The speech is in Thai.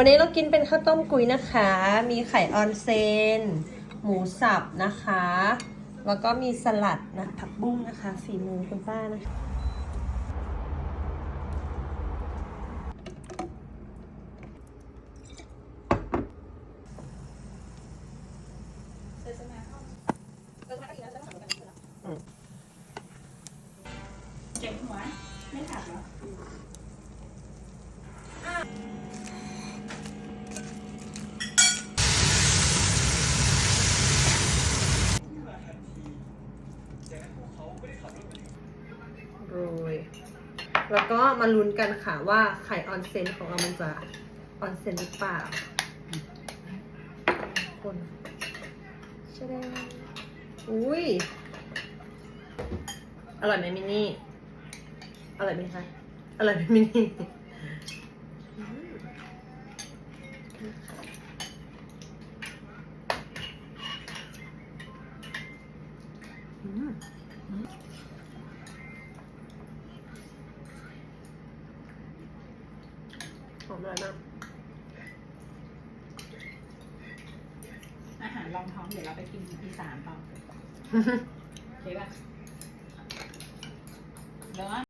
วันนี้เรากินเป็นข้าวต้มกุยนะคะ มีไข่ออนเซน หมูสับนะคะ แล้วก็มีสลัดนะผักบุ้งนะคะฝีมือคุณป้านะคะเจ็บหัว ไม่ขับเหรอ โรยแล้วก็มาลุ้นกันค่ะว่าไข่ออนเซนของเรามันจะออนเซนหรือเปล่าคนชะแดงอุ้ย อร่อยไหมมินนี่ อร่อยไหมคะ อร่อยไหมมินี่นี่อืมอืม หอมอร่อยมาก อาหารรองท้องเดี๋ยวเราไปกินทีสามต่อโอเคป่ะเดี๋ยว